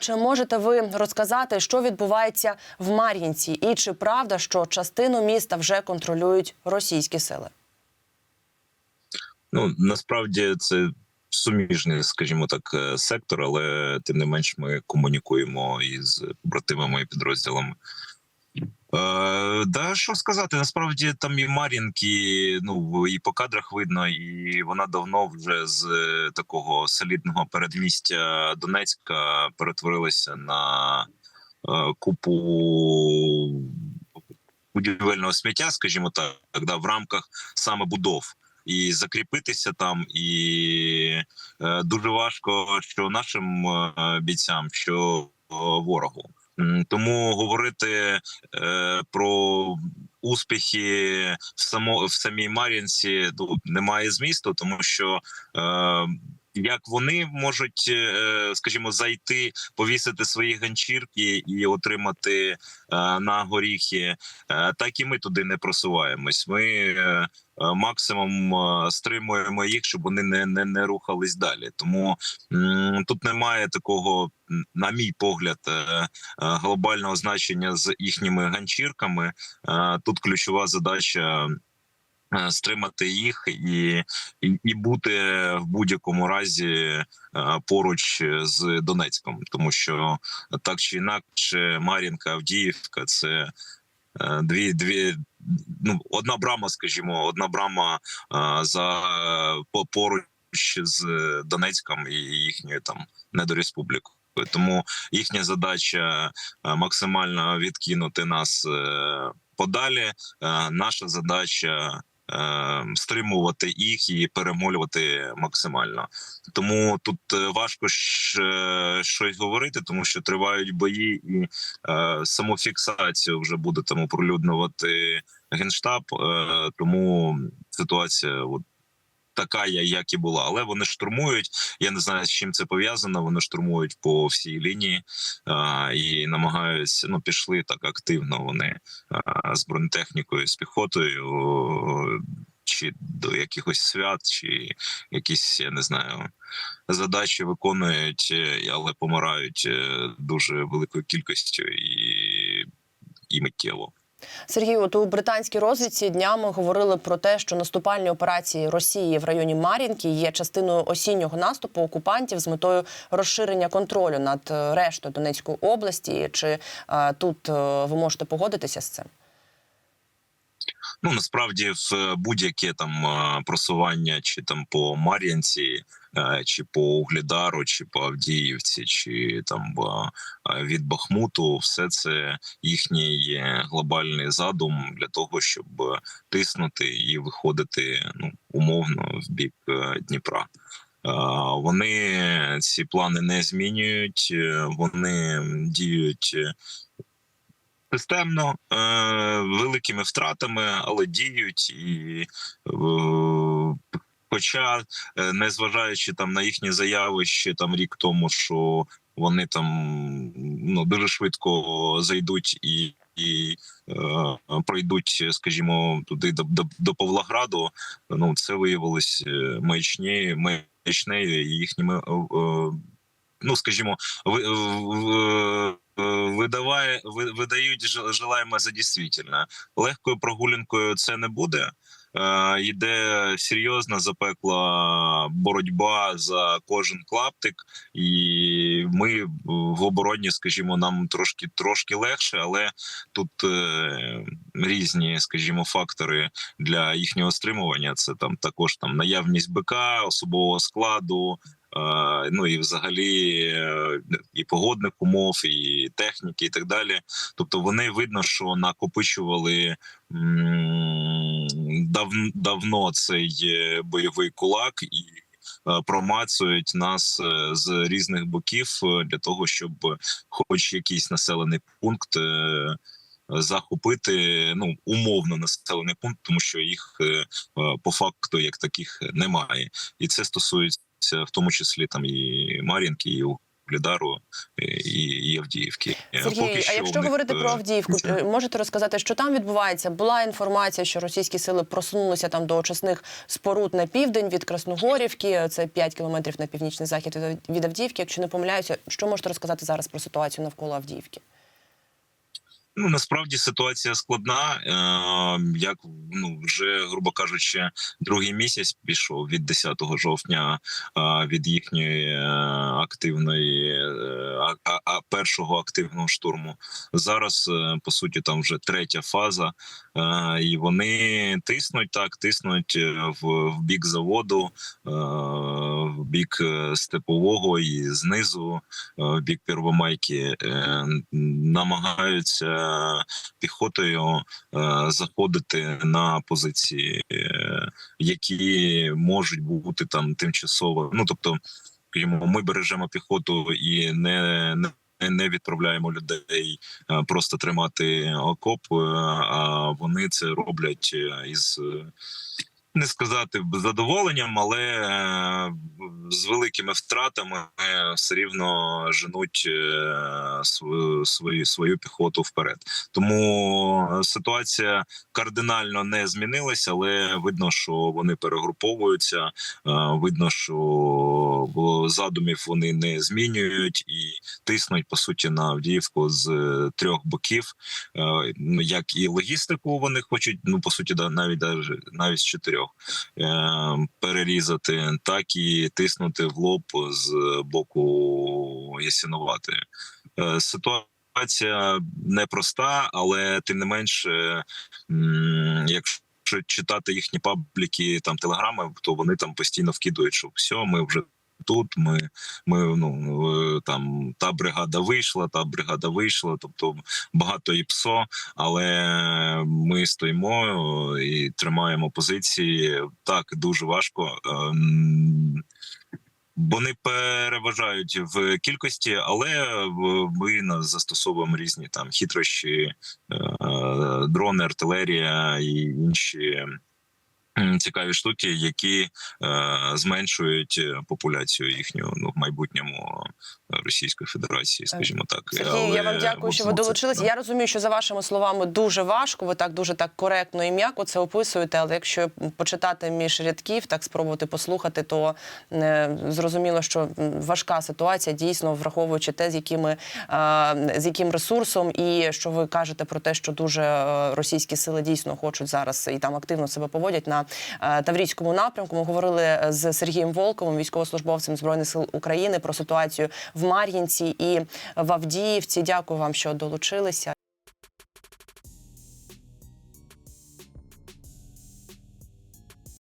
Чи можете ви розказати, що відбувається в Мар'їнці, і чи правда, що частину міста вже контролюють російські сили? Ну насправді це суміжний, скажімо так, е, сектор, але тим не менш ми комунікуємо із братимами і підрозділами. Е, да, що сказати, насправді там і Мар'їнки, ну і по кадрах видно, і вона давно вже з е, такого солідного передмістя Донецька перетворилася на е, купу будівельного сміття, скажімо так, да, в рамках саме будов. І закріпитися там, і дуже важко, що нашим бійцям, що ворогу. Тому говорити е, про успіхи в само в самій Мар'їнці ну, немає змісту, тому що е, як вони можуть, е, скажімо, зайти, повісити свої ганчірки і отримати е, на горіхи, е, так і ми туди не просуваємось. Ми максимум стримуємо їх, щоб вони не, не, не рухались далі. Тому тут немає такого, на мій погляд, е, е, глобального значення з їхніми ганчірками. Е, Тут ключова задача. Стримати їх і, і, і бути в будь-якому разі поруч з Донецьком, тому що так чи інакше, Мар'їнка, Авдіївка це дві дві. Ну, одна брама, скажімо, одна брама за поруч з Донецьком і їхньою там недореспублікою. Тому їхня задача е, максимально відкинути нас е, подалі. Е, Наша задача стримувати їх і перемолювати максимально. Тому тут важко щось говорити, тому що тривають бої, і е, саму фіксацію вже буде там оприлюднювати генштаб. Тому ситуація от. Така, як і була, але вони штурмують. Я не знаю, з чим це пов'язано. Вони штурмують по всій лінії а, і намагаються. Ну пішли так активно. Вони а, з бронетехнікою, з піхотою, чи до якихось свят, чи якісь я не знаю задачі виконують, е, але помирають е, дуже великою кількістю і, і миттєво. Сергій, от у британській розвідці днями говорили про те, що наступальні операції Росії в районі Мар'їнки є частиною осіннього наступу окупантів з метою розширення контролю над е, рештою Донецької області. Чи е, тут е, ви можете погодитися з цим? Ну насправді в будь-яке там просування, чи там по Мар'янці, е, чи по Углідару, чи по Авдіївці, чи там від Бахмуту, все це їхній глобальний задум для того, щоб тиснути і виходити ну умовно в бік е, Дніпра. Е, Вони ці плани не змінюють, вони діють системно, е, великими втратами, але діють і. Е, Хоча, е, незважаючи там на їхні заяви ще там рік тому, що вони там ну дуже швидко зайдуть і, і е, пройдуть, скажімо, туди до, до, до Павлограду. Ну це виявилось е, маячні, маячнею і їхніми, е, е, ну скажімо, ви, е, в- видаває видають желаємо за дійсно. Легкою прогулянкою це не буде. Е, Йде серйозна запекла боротьба за кожен клаптик, і ми в обороні, скажімо, нам трошки трошки легше, але тут е, різні, скажімо, фактори для їхнього стримування. Це там також там наявність БК, особового складу. Ну і взагалі е, і погодних умов, і техніки, і так далі. Тобто вони видно, що накопичували дав, давно цей е, бойовий кулак і е, промацують нас з різних боків для того, щоб хоч якийсь населений пункт. Е, Захопити ну умовно населений пункт, тому що їх е, е, по факту як таких немає, і це стосується в тому числі там і Мар'їнки, і Вугледару і, і Авдіївки. Е, Сергій, Поки а що якщо них, говорити е, про Авдіївку, е, можете розказати, що там відбувається? Була інформація, що російські сили просунулися там до очисних споруд на південь від Красногорівки. Це 5 кілометрів на північний захід від- від Авдіївки. Якщо не помиляюся, що можете розказати зараз про ситуацію навколо Авдіївки? Ну насправді ситуація складна. Е, як ну вже грубо кажучи, другий місяць пішов від 10 жовтня від їхньої е, активної е, а, першого активного штурму. Зараз е, по суті там вже третя фаза, і вони тиснуть так, тиснуть в, бік заводу, е, бік е, степового і знизу, е, в бік Первомайки, е, намагаються піхотою е, заходити на позиції, е, які можуть бути там тимчасово. Ну тобто, ми бережемо піхоту і не. не не відправляємо людей е, просто тримати окоп, е, а вони це роблять е, із е, не сказати задоволенням, але е, з великими втратами все рівно женуть е, свою свою піхоту вперед. Тому е, ситуація кардинально не змінилася, але видно, що вони перегруповуються. е, Видно, що задумів вони не змінюють і тиснуть по суті на Авдіївку з трьох боків. Як і логістику вони хочуть, ну по суті, навіть навіть з чотирьох перерізати, так і тиснути в лоб з боку Ясінувати. Е, Ситуація непроста, але тим не менше, якщо читати їхні пабліки, там телеграми, то вони там постійно вкидують, що все, ми вже. Тут ми, ми ну е, там та бригада вийшла, та бригада вийшла. Тобто багато і ПСО, але ми стоїмо і тримаємо позиції. Так дуже важко. Вони переважають в кількості, але ми застосовуємо різні там хитрощі, е, дрони, артилерія і інші цікаві штуки, які е, зменшують е, популяцію їхню ну в майбутньому е, Російської Федерації, скажімо так. Сергій, я вам дякую, що ви долучилися. Я розумію, що за вашими словами дуже важко. Ви так дуже так коректно і м'яко це описуєте. Але якщо почитати між рядків, так спробувати послухати, то е, зрозуміло, що важка ситуація, дійсно враховуючи те, з якими е, з яким ресурсом, і що ви кажете про те, що дуже російські сили дійсно хочуть зараз і там активно себе поводять на Таврійському напрямку. Ми говорили з Сергієм Волковим, військовослужбовцем збройних сил України, про ситуацію в Мар'їнці і в Авдіївці. Дякую вам, що долучилися.